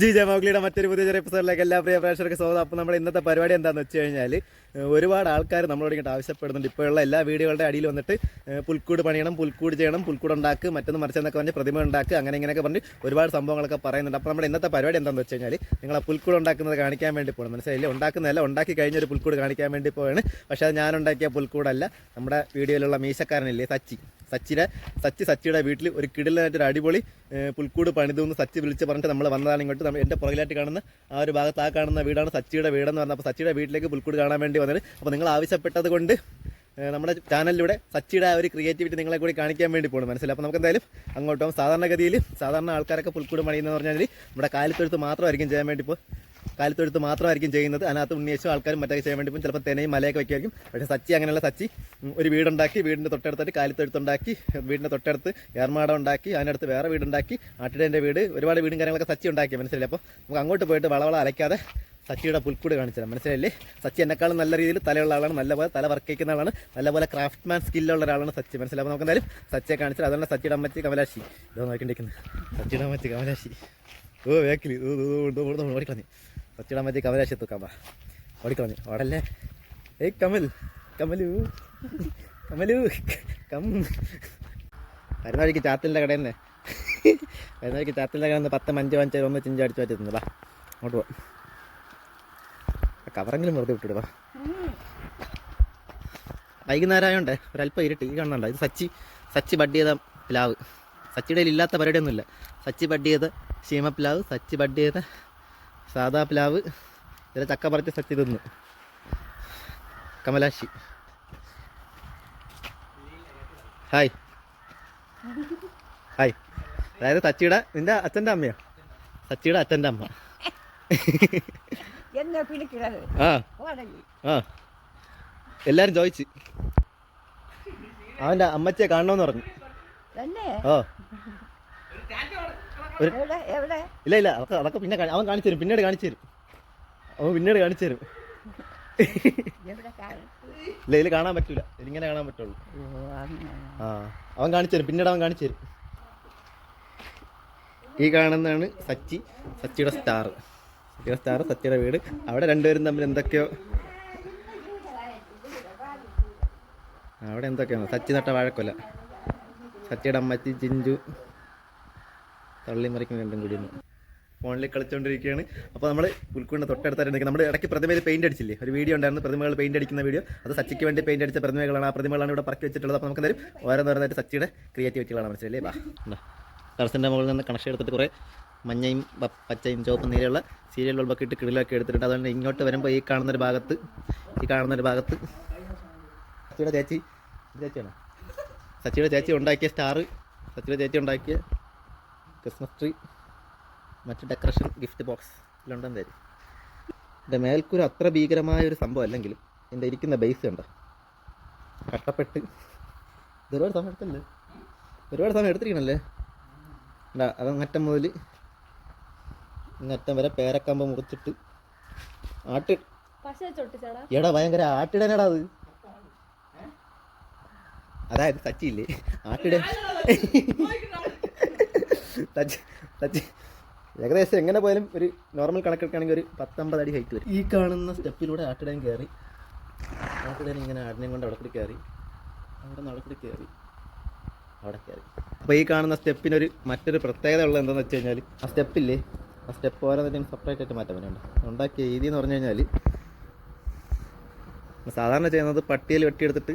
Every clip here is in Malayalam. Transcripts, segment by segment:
ജി ജമാഗ്ലിയുടെ മറ്റൊരു പുതിയ ചെറിയ എപ്പിസോഡിലേക്ക് എല്ലാ പ്രിയ പ്രേക്ഷകർക്ക് സ്വാഗതം. അപ്പോൾ നമ്മുടെ ഇന്നത്തെ പരിപാടി എന്താണെന്ന് വെച്ച് കഴിഞ്ഞാൽ ഒരുപാട് ആൾക്കാർ നമ്മളോട് ഇങ്ങോട്ട് ആവശ്യപ്പെടുന്നുണ്ട്. ഇപ്പോഴുള്ള എല്ലാ വീടുകളുടെ അടിയിൽ വന്നിട്ട് പുൽക്കൂട് പണിയണം പുൽക്കൂട് ചെയ്യണം പുൽക്കൂട് ഉണ്ടാക്കുക മറ്റൊന്ന് മറിച്ചെന്നൊക്കെ പറഞ്ഞ് പ്രതിമ ഉണ്ടാക്കുക അങ്ങനെ ഇങ്ങനെയൊക്കെ പറഞ്ഞ് ഒരുപാട് സംഭവങ്ങളൊക്കെ പറയുന്നുണ്ട്. അപ്പോൾ നമ്മുടെ ഇന്നത്തെ പരിപാടി എന്താണെന്ന് വെച്ച് കഴിഞ്ഞാൽ നിങ്ങൾ ആ പുൽക്കൂട് ഉണ്ടാക്കുന്നത് കാണിക്കാൻ വേണ്ടി പോകണം മനസ്സിലായില്ലേ? ഉണ്ടാക്കുന്നതല്ല ഉണ്ടാക്കി കഴിഞ്ഞ ഒരു പുൽക്കൂട് കാണിക്കാൻ വേണ്ടി പോവാണ്. പക്ഷേ അത് ഞാൻ ഉണ്ടാക്കിയ പുൽക്കൂടല്ല. നമ്മുടെ വീഡിയോയിലുള്ള മീശക്കാരനില്ലേ സച്ചി. സച്ചിയുടെ സച്ചി സച്ചിയുടെ വീട്ടിൽ ഒരു കിടിലായിട്ടൊരു അടിപൊളി പുൽക്കൂട് പണിതു എന്ന് സച്ചി വിളിച്ച് പറഞ്ഞിട്ട് നമ്മൾ വന്നതാണ് ഇങ്ങോട്ട്. നമ്മൾ എന്റെ പുറകിലായിട്ട് കാണുന്ന ആ ഒരു ഭാഗത്ത് ആ കാണുന്ന വീടാണ് സച്ചിയുടെ വീടെന്ന് പറഞ്ഞത്. അപ്പോൾ സച്ചിയുടെ വീട്ടിലേക്ക് പുൽക്കൂട് കാണാൻ വേണ്ടി വന്നത് അപ്പോൾ നിങ്ങൾ ആവശ്യപ്പെട്ടത് കൊണ്ട് നമ്മുടെ ചാനലിലൂടെ സച്ചിയുടെ ആ ഒരു ക്രിയേറ്റിവിറ്റി നിങ്ങളെ കൂടി കാണിക്കാൻ വേണ്ടി പോകണം മനസ്സിലായി? അപ്പോൾ നമുക്ക് എന്തായാലും അങ്ങോട്ടും സാധാരണഗതിയിൽ സാധാരണ ആൾക്കാരൊക്കെ പുൽക്കൂട് പണിയെന്ന് പറഞ്ഞാൽ നമ്മുടെ കാലിത്തൊഴുത്ത് മാത്രമായിരിക്കും ചെയ്യാൻ വേണ്ടി ഇപ്പോൾ കാലത്തൊഴുത്ത് മാത്രമായിരിക്കും ചെയ്യുന്നത്. അതിനകത്ത് ഉണ്ണിയേശോ ആൾക്കാരും മറ്റൊക്കെ ചെയ്യാൻ വേണ്ടി ചിലപ്പോൾ തെനയും മലയൊക്കെ വയ്ക്കുമായിരിക്കും പക്ഷേ സച്ചി അങ്ങനെയുള്ള സച്ചി ഒരു വീടുണ്ടാക്കി വീടിന്റെ തൊട്ടടുത്തായിട്ട് കാലിത്തൊഴുത്തുണ്ടാക്കി വീടിന്റെ തൊട്ടടുത്ത് ഏർമാടം ഉണ്ടാക്കി അതിനടുത്ത് വേറെ വീടുണ്ടാക്കി ആട്ടിടേന്റെ വീട് ഒരുപാട് വീടും കാര്യങ്ങളൊക്കെ സച്ചി ഉണ്ടാക്കി. മനസ്സിലായി അപ്പോൾ നമുക്ക് അങ്ങോട്ട് പോയിട്ട് വളവള അലക്കാതെ സച്ചിയുടെ പുൽക്കൂട് കാണിച്ചു തരാം. മനസ്സിലായില്ലേ? സച്ചി എന്നെക്കാളും നല്ല രീതിയിൽ തലയുള്ള ആളാണ്. നല്ലപോലെ തല വർക്ക് ചെയ്യുന്ന ആളാണ്. നല്ലപോലെ ക്രാഫ്റ്റ് മാൻ സ്കില്ലുള്ള ഒരാളാണ് സച്ചി. മനസ്സിലാവും നമുക്ക് എന്തായാലും സച്ചിയെ കാണിച്ചാൽ അതുകൊണ്ട് സച്ചിയുടെ അമ്മച്ചി കമലാശി. ഇതോ നോക്കിണ്ടിരിക്കുന്നത് സച്ചിയുടെ അമ്മച്ചി കമലാശി. ഓ വേക്കിൽ ഓടിക്കളഞ്ഞു. സച്ചിയുടെ മതി കമലാശി എത്തുക്കാം വാ ഓടിക്കളഞ്ഞു. ഓടല്ലേ? ഏയ് കമൽ. കമലു. കമലു. കം. വരുന്നവഴിക്ക് ചാത്തലിന്റെ കടയിൽ തന്നെ വരുന്നവഴിക്ക് ചാത്തലിന്റെ നിന്ന് പത്ത് അഞ്ച് അഞ്ച് ഒന്ന് ചിഞ്ച് അടിച്ചു പറ്റുന്നു വാ അങ്ങോട്ട് പോവാം കവറെങ്കിലും വെറുതെ വിട്ടിടുവാ വൈകുന്നേരം ആയതുകൊണ്ട് ഒരല്പം ഇരുട്ട്. ഈ കാണുന്നുണ്ട് ഇത് സച്ചി സച്ചി ബഡ് ചെയ്ത പ്ലാവ്. സച്ചിയുടെ ഇല്ലാത്ത പരിപാടിയൊന്നുമില്ല. സച്ചി ബഡ് ചെയ്ത ക്ഷീമ പ്ലാവ് സച്ചി ബഡ് ചെയ്ത സാദാ പ്ലാവ് ഇതിലെ ചക്ക പറിച്ച സച്ചി തിന്നു. കമലാശി. ഹായ്. ഹായ്. അതായത് സച്ചിയുടെ നിന്റെ അച്ഛന്റെ അമ്മയോ? സച്ചിയുടെ അച്ഛന്റെ അമ്മ. എല്ലാരും ചോദിച്ചു. അവന്റെ അമ്മച്ചെ കാണണമെന്ന് പറഞ്ഞു. ഓ ഇല്ല ഇല്ല അതൊക്കെ അതൊക്കെ പിന്നെ അവൻ കാണിച്ചു തരും പിന്നീട് കാണിച്ചു തരും. അവൻ പിന്നീട് കാണിച്ചു തരും. ഇല്ല ഇതിൽ കാണാൻ പറ്റൂല. ഇതിങ്ങനെ കാണാൻ പറ്റുള്ളൂ. ആ അവൻ കാണിച്ചു തരും പിന്നീട് അവൻ കാണിച്ചു തരും. ഈ കാണുന്നതാണ് സച്ചി സച്ചിയുടെ സ്റ്റാർ. സച്ചിയുടെ സ്റ്റാർ സച്ചിയുടെ വീട്. അവിടെ രണ്ടുപേരും തമ്മിൽ എന്തൊക്കെയോ അവിടെ എന്തൊക്കെയാണ്? സച്ചി നട്ട വാഴക്കൊല. സച്ചിയുടെ അമ്മച്ചി ജിഞ്ചു തള്ളി മറിക്കുന്ന രണ്ടും കൂടി ഫോണിൽ കളിച്ചുകൊണ്ടിരിക്കുകയാണ് അപ്പോൾ നമ്മൾ പുൽക്കൂടിന്റെ തൊട്ടടുത്തായിട്ട് നമ്മൾ നമ്മുടെ ഇടയ്ക്ക് പ്രതിമയിൽ പെയിന്റ് അടിച്ചില്ലേ? ഒരു വീഡിയോ ഉണ്ടായിരുന്നു. പ്രതിമകൾ പെയിന്റ് അടിക്കുന്ന വീഡിയോ അത് സച്ചിക്ക് വേണ്ടി പെയിന്റ് അടിച്ച പ്രതിമകളാണ്. ആ പ്രതിമകളാണ് ഇവിടെ പറക്കി വെച്ചിട്ടുള്ളത്. അപ്പോൾ നമുക്ക് എന്തായാലും ഓരോന്നോരോന്നായിട്ട് സച്ചിയുടെ ക്രിയേറ്റിവിറ്റികളാണ് മനസ്സിലല്ലേ ബാ ടെറസിന്റെ മുകളിൽ നിന്ന് കണക്ഷൻ എടുത്തിട്ട് കുറേ മഞ്ഞയും പച്ചയും ചുവപ്പും നീലയുള്ള സീരിയൽ ബൾബൊക്കെ ഇട്ട് കിടിലൊക്കെ എടുത്തിട്ടുണ്ട്. അതുകൊണ്ട് ഇങ്ങോട്ട് വരുമ്പോൾ ഈ കാണുന്നൊരു ഭാഗത്ത് ഈ കാണുന്നൊരു ഭാഗത്ത് സച്ചിയുടെ ചേച്ചി ചേച്ചിയാണോ? സച്ചിയുടെ ചേച്ചി ഉണ്ടാക്കിയ സ്റ്റാർ സച്ചിയുടെ ചേച്ചി ഉണ്ടാക്കിയ ക്രിസ്മസ് ട്രീ മറ്റ് ഡെക്കറേഷൻ ഗിഫ്റ്റ് ബോക്സ് ലണ്ടൻ വരെ എന്റെ മേൽക്കൂര അത്ര ഭീകരമായ ഒരു സംഭവം അല്ലെങ്കിലും എന്റെ ഇരിക്കുന്ന ബേസ് ഉണ്ട് കഷ്ടപ്പെട്ട് ഒരുപാട് സമയം എടുത്തല്ലേ ഒരുപാട് സമയം എടുത്തിരിക്കണല്ലേ ഉണ്ടാ അതങ്ങറ്റം മുതൽ അങ്ങറ്റം വരെ പേരക്കമ്പ് മുറിച്ചിട്ട് ആട്ടി എടാ ഭയങ്കര ആട്ടിടനടാ അത് അതായത് സച്ചിയില്ലേ ആട്ടിട സച്ചി സച്ചി ഏകദേശം എങ്ങനെ പോയാലും ഒരു നോർമൽ കണക്കെടുക്കുകയാണെങ്കിൽ ഒരു പത്തൊമ്പത് അടി ഹൈറ്റ് വരും. ഈ കാണുന്ന സ്റ്റെപ്പിലൂടെ ആട്ടിടയും കയറി ആട്ടിടയും ഇങ്ങനെ ആടിനെയും കൊണ്ട് അവിടെ കൂടി കയറി അവിടെ നിന്ന് അവിടെ കൂടി കയറി അവിടെ കയറി അപ്പോൾ ഈ കാണുന്ന സ്റ്റെപ്പിനൊരു മറ്റൊരു പ്രത്യേകത ഉള്ളത് എന്താണെന്ന് വെച്ച് കഴിഞ്ഞാൽ ആ സ്റ്റെപ്പില്ലേ ആ സ്റ്റെപ്പ് ഓരോന്നിനും സെപ്പറേറ്റ് ആയിട്ട് മാറ്റാൻ പറ്റുന്നുണ്ട് ഉണ്ടാക്കിയ രീതി എന്ന് പറഞ്ഞു കഴിഞ്ഞാൽ സാധാരണ ചെയ്യുന്നത് പട്ടിയിൽ വെട്ടിയെടുത്തിട്ട്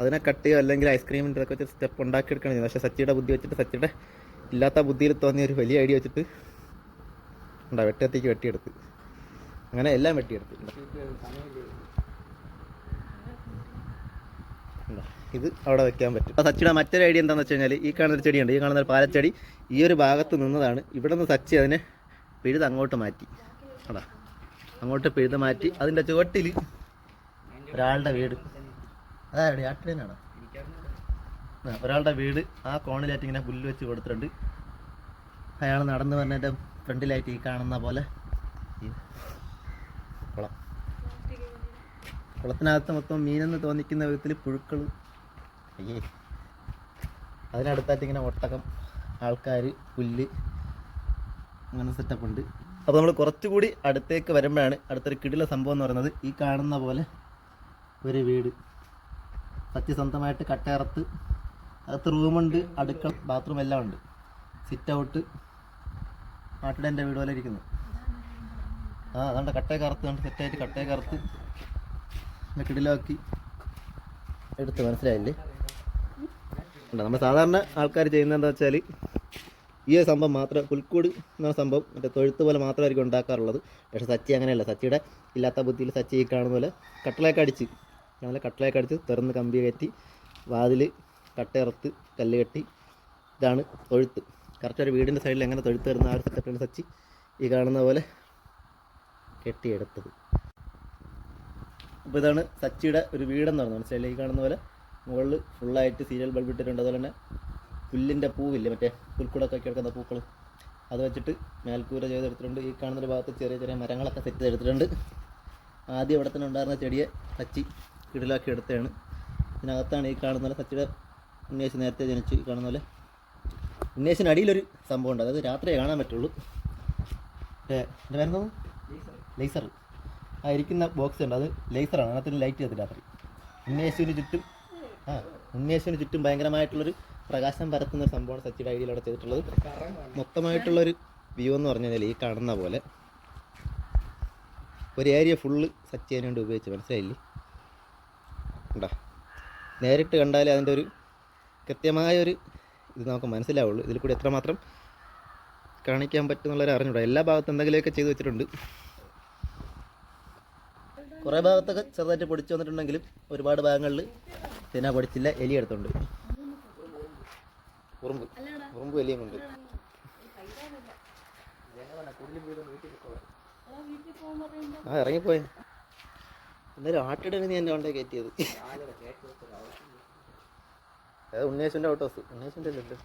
അതിനെ കട്ട് ചെയ്യുക അല്ലെങ്കിൽ ഐസ്ക്രീമിന്റെ ഇതൊക്കെ വെച്ച് സ്റ്റെപ്പ് ഉണ്ടാക്കിയെടുക്കുകയാണ് ചെയ്യുന്നത്. പക്ഷേ സച്ചിയുടെ ബുദ്ധി വെച്ചിട്ട് സച്ചിയുടെ ഇല്ലാത്ത ബുദ്ധിയിൽ തോന്നിയ ഒരു വലിയ ഐഡിയ വെച്ചിട്ട് ഉണ്ടാ? വെട്ടത്തേക്ക് വെട്ടിയെടുത്ത്. അങ്ങനെ എല്ലാം വെട്ടിയെടുത്ത്? ഇത് അവിടെ വെക്കാൻ പറ്റും. സച്ചിയുടെ മറ്റൊരു ഐഡിയ എന്താണെന്ന് വെച്ച് കഴിഞ്ഞാൽ ഈ കാണുന്ന ചെടിയുണ്ട്. ഈ കാണുന്ന പാലച്ചെടി ഈ ഒരു ഭാഗത്ത് നിന്നതാണ്. ഇവിടെ നിന്ന് സച്ചി അതിനെ പിഴുത് അങ്ങോട്ട് മാറ്റി. അതാ. അങ്ങോട്ട് പിഴുത് മാറ്റി അതിന്റെ ചുവട്ടിൽ ഒരാളുടെ വീട്. അതെവിടെ ആട്ടിനാണോ ഒരാളുടെ വീട് ആ കോണിലായിട്ട് ഇങ്ങനെ പുല്ല് വെച്ച് കൊടുത്തിട്ടുണ്ട്. അയാൾ നടന്നു വന്നിട്ട് ഫ്രണ്ടിലായിട്ട് ഈ കാണുന്ന പോലെ കുളം. കുളത്തിനകത്ത് മൊത്തം മീനെന്ന് തോന്നിക്കുന്ന വിധത്തിൽ പുഴുക്കൾ അയ്യേ. അതിനടുത്തായിട്ട് ഇങ്ങനെ ഒട്ടകം ആൾക്കാർ പുല്ല് അങ്ങനെ സെറ്റപ്പ് ഉണ്ട്. അപ്പോൾ നമ്മൾ കുറച്ചുകൂടി അടുത്തേക്ക് വരുമ്പോഴാണ് അടുത്തൊരു കിടില സംഭവം എന്ന് പറയുന്നത്. ഈ കാണുന്ന പോലെ ഒരു വീട്. സത്യസന്ധമായിട്ട് കട്ടയറത്ത് അകത്ത് റൂമുണ്ട് അടുക്കള ബാത്റൂം എല്ലാം ഉണ്ട്. സിറ്റ് ഔട്ട് നാട്ടിലെ എന്റെ വീട് പോലെ ഇരിക്കുന്നു. ആ അതുകൊണ്ട് കട്ടയെ കറുത്ത് കണ്ട് സെറ്റായിട്ട് കട്ടയെ കറുത്ത്. കിടിലാക്കി എടുത്ത് മനസ്സിലായില്ലേ നമ്മൾ സാധാരണ ആൾക്കാർ ചെയ്യുന്നത് എന്താ വെച്ചാൽ ഈ ഒരു സംഭവം മാത്രം പുൽക്കൂട് എന്ന സംഭവം മറ്റേ തൊഴുത്ത് പോലെ മാത്രമായിരിക്കും ഉണ്ടാക്കാറുള്ളത്. പക്ഷേ സച്ചി അങ്ങനെയല്ല. സച്ചിയുടെ ഇല്ലാത്ത ബുദ്ധിയിൽ സച്ചി ഈ കാണുന്ന പോലെ കട്ടളയൊക്കെ അടിച്ച് നല്ല കട്ടളയൊക്കെ അടിച്ച് തുറന്ന് കമ്പി കയറ്റി വാതിൽ കട്ടയിറത്ത് കല്ല് കെട്ടി ഇതാണ് തൊഴുത്ത്. കറക്റ്റ് ഒരു വീടിന്റെ സൈഡിൽ എങ്ങനെ തൊഴുത്ത് വരുന്ന ആ ഒരു സെറ്റപ്പിനെ സച്ചി ഈ കാണുന്ന പോലെ കെട്ടിയെടുത്തത്. അപ്പോൾ ഇതാണ് സച്ചിയുടെ ഒരു വീടെന്ന് പറയുന്നത് മനസ്സിലായി ഈ കാണുന്ന പോലെ മുകളിൽ ഫുള്ളായിട്ട് സീരിയൽ ബൾബ് ഇട്ടിട്ടുണ്ട്. അതുപോലെ തന്നെ പുല്ലിന്റെ പൂവില്ലേ? മറ്റേ പുൽക്കൂടൊക്കെ കിടക്കുന്ന പൂക്കൾ. അത് വെച്ചിട്ട് മേൽക്കൂര ചെയ്തെടുത്തിട്ടുണ്ട്. ഈ കാണുന്ന ഒരു ഭാഗത്ത് ചെറിയ ചെറിയ മരങ്ങളൊക്കെ സെറ്റ് ചെയ്തെടുത്തിട്ടുണ്ട്. ആദ്യം ഇവിടെ തന്നെ ഉണ്ടായിരുന്ന ചെടിയെ സച്ചി കിടിലാക്കി എടുത്തതാണ്. ഇതിനകത്താണ് ഈ കാണുന്ന സച്ചിയുടെ ഉന്നേശ് നേരത്തെ ജനിച്ച് കാണുന്ന പോലെ ഉണ്ണേശിന് അടിയിലൊരു സംഭവം ഉണ്ട്. അതായത് രാത്രിയെ കാണാൻ പറ്റുള്ളൂ. എന്റെ ലേസർ. ആ ഇരിക്കുന്ന ബോക്സ് ഉണ്ട്. അത് ലേസറാണ്. അതിനകത്ത് ലൈറ്റ് ചെയ്തത് രാത്രി. ഉണ്ണേശുവിന് ചുറ്റും ആ ഉണ്ണേശുവിന് ചുറ്റും ഭയങ്കരമായിട്ടുള്ളൊരു പ്രകാശം പരത്തുന്ന ഒരു സംഭവമാണ് സച്ചിയുടെ ഐഡിയയിൽ അവിടെ ചെയ്തിട്ടുള്ളത്. മൊത്തമായിട്ടുള്ളൊരു വ്യൂ എന്ന് പറഞ്ഞു കഴിഞ്ഞാൽ ഈ കാണുന്ന പോലെ ഒരു ഏരിയ ഫുള്ള് സച്ചിനെ കൊണ്ട് വേണ്ടി ഉപയോഗിച്ച് മനസ്സിലായില്ലേ? ഉണ്ടോ നേരിട്ട് കണ്ടാലേ അതിന്റെ ഒരു കൃത്യമായ ഒരു ഇത് നമുക്ക് മനസ്സിലാവുള്ളൂ. ഇതിൽ കൂടി എത്രമാത്രം കാണിക്കാൻ പറ്റുന്നുള്ളൊരു അറിഞ്ഞൂടാ. എല്ലാ ഭാഗത്തും എന്തെങ്കിലുമൊക്കെ ചെയ്തു വെച്ചിട്ടുണ്ട്. കുറേ ഭാഗത്തൊക്കെ ചെറുതായിട്ട് പൊടിച്ചു വന്നിട്ടുണ്ടെങ്കിലും ഒരുപാട് ഭാഗങ്ങളിൽ തിന പൊടിച്ചില്ല എലി എടുത്തുണ്ട്. ഉറുമ്പ് ഉറുമ്പ് എലിയുമുണ്ട് ആ ഇറങ്ങിപ്പോയി. എന്തായാലും ആട്ടിടന് നീ എന്റെ കൊണ്ടേ കയറ്റിയത്. അത് ഉണ്ണേശന്റെ ഔട്ട് ഹൗസ് ഉണ്ണേശന്റെ അല്ലേ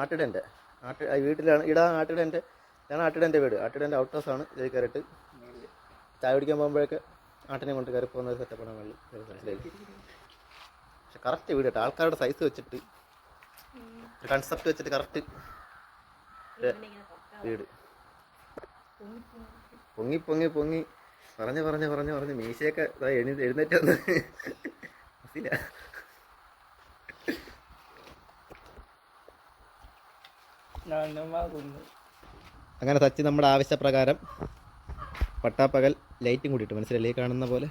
ആട്ടിടന്റെ ആട്ടി വീട്ടിലാണ് ഇടാ ആട്ടിടന്റെ ഞാൻ ആട്ടിടന്റെ വീട്. ആട്ടിടന്റെ ഔട്ട് ഹൗസ് ആണ് ഇതിൽ കയറിയിട്ട് ചായ കുടിക്കാൻ പോകുമ്പോഴൊക്കെ ആട്ടിനെ കൊണ്ട് കയറി പോകുന്ന സെറ്റപ്പാണ് വെള്ളി മനസ്സിലായി. പക്ഷെ കറക്റ്റ് വീട് കേട്ടോ ആൾക്കാരുടെ സൈസ് വെച്ചിട്ട് കൺസെപ്റ്റ് വെച്ചിട്ട് കറക്റ്റ് വീട്. പൊങ്ങി പൊങ്ങി പൊങ്ങി. പറഞ്ഞ് പറഞ്ഞ് പറഞ്ഞ് പറഞ്ഞ്. മീശയൊക്കെ എഴുന്നേറ്റ് വന്ന്. മനസ്സില്ല അങ്ങനെ സച്ചി നമ്മുടെ ആവശ്യപ്രകാരം പട്ടാപ്പകൽ ലൈറ്റും കൂടിയിട്ട് മനസ്സിലല്ലേ കാണുന്ന പോലെ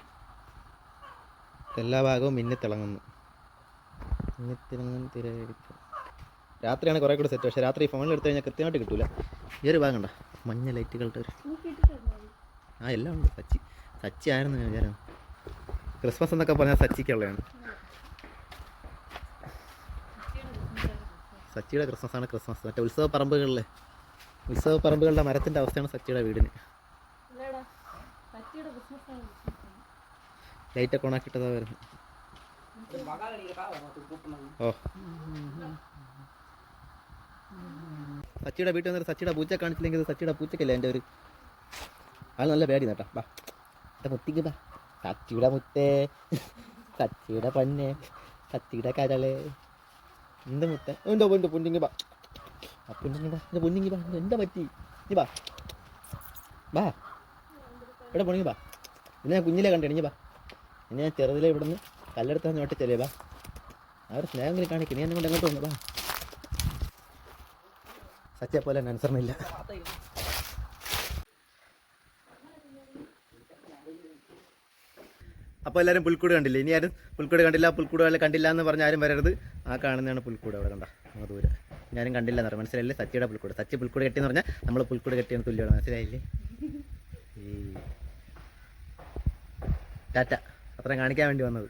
എല്ലാ ഭാഗവും മിന്നിത്തിളങ്ങുന്നു. മിന്നിത്തിളങ്ങും തിരയടിച്ചു രാത്രിയാണ് കുറേ കൂടി സെറ്റ് പക്ഷേ രാത്രി ഫോണിൽ എടുത്തു കഴിഞ്ഞാൽ കൃത്യമായിട്ട് കിട്ടൂല. ഈ ഒരു ഭാഗം ഉണ്ടോ മഞ്ഞ ലൈറ്റുകളുടെ ഒരു ആ എല്ലാം ഉണ്ട്. സച്ചി സച്ചി ആയിരുന്നു ഞാൻ വിചാരം ക്രിസ്മസ് എന്നൊക്കെ പറഞ്ഞാൽ സച്ചിക്കുള്ളതാണ് സച്ചിയുടെ ക്രിസ്മസ് ആണ് ക്രിസ്മസ്. മറ്റേ ഉത്സവ പറമ്പുകളിലെ. ഉത്സവ പറമ്പുകളുടെ മരത്തിന്റെ അവസ്ഥയാണ് സച്ചിയുടെ വീടിന്. ലൈറ്റൊക്കെ ഓണാക്കിട്ടതാ വരുന്നത് ഓ. സച്ചിയുടെ വീട്ടിൽ വന്നിട്ട് സച്ചിയുടെ പൂച്ച കാണിച്ചില്ലെങ്കിൽ സച്ചിയുടെ പൂച്ചക്കല്ലേ എന്റെ ഒരു? ആൾ നല്ല പേടി നേട്ടാ ബാ. എന്റെ മുത്തിക്ക് ബാ. സച്ചിയുടെ മുത്തേ. സച്ചിയുടെ പന്നെ. സച്ചിയുടെ കരളെ. എന്ത് മുത്ത? എന്തോ എന്തോ പൊന്നിങ്ങി ബാ. ആ പൊന്നിങ്ങി ബാ. എന്റെ പൊന്നിങ്ങി ബാ. എന്താ പറ്റി? നീ ബാ. ബാ. ഇവിടെ പൊണിങ്ങി ബാ. പിന്നെ ഞാൻ കുഞ്ഞിലെ കണ്ടേ നീ ബാ. പിന്നെ ഞാൻ ചെറുതിലെ ഇവിടുന്ന് കല്ലെടുത്ത് നോട്ടി ചെല്ലേ ബാ. ഒരു സ്നേഹം കാണിക്കും. നീ എന്നെ കൊണ്ട് എങ്ങോട്ട് വന്നു? ബാ. സത്യ പോലെ തന്നെ അപ്പോൾ എല്ലാവരും പുൽക്കൂട് കണ്ടില്ല? ഇനി ആരും പുൽക്കൂട് കണ്ടില്ല പുൽക്കൂട് വല്ല കണ്ടില്ല എന്ന് പറഞ്ഞ ആരും വരരുത്. ആ കാണുന്നതാണ് പുൽക്കൂട് അവിടെ കണ്ട? ദൂരെ. ഞാനും കണ്ടില്ല എന്ന് പറഞ്ഞാൽ മനസ്സിലായില്ലേ? സച്ചിയുടെ പുൽക്കൂട്. സത്യ പുൽക്കൂട് കെട്ടിയെന്ന് പറഞ്ഞാൽ നമ്മൾ പുൽക്കൂട് കെട്ടിയാണ് തുല്യമാണ്. മനസ്സിലായില്ലേ? ടാറ്റ. അത്രയും കാണിക്കാൻ വേണ്ടി വന്നത്.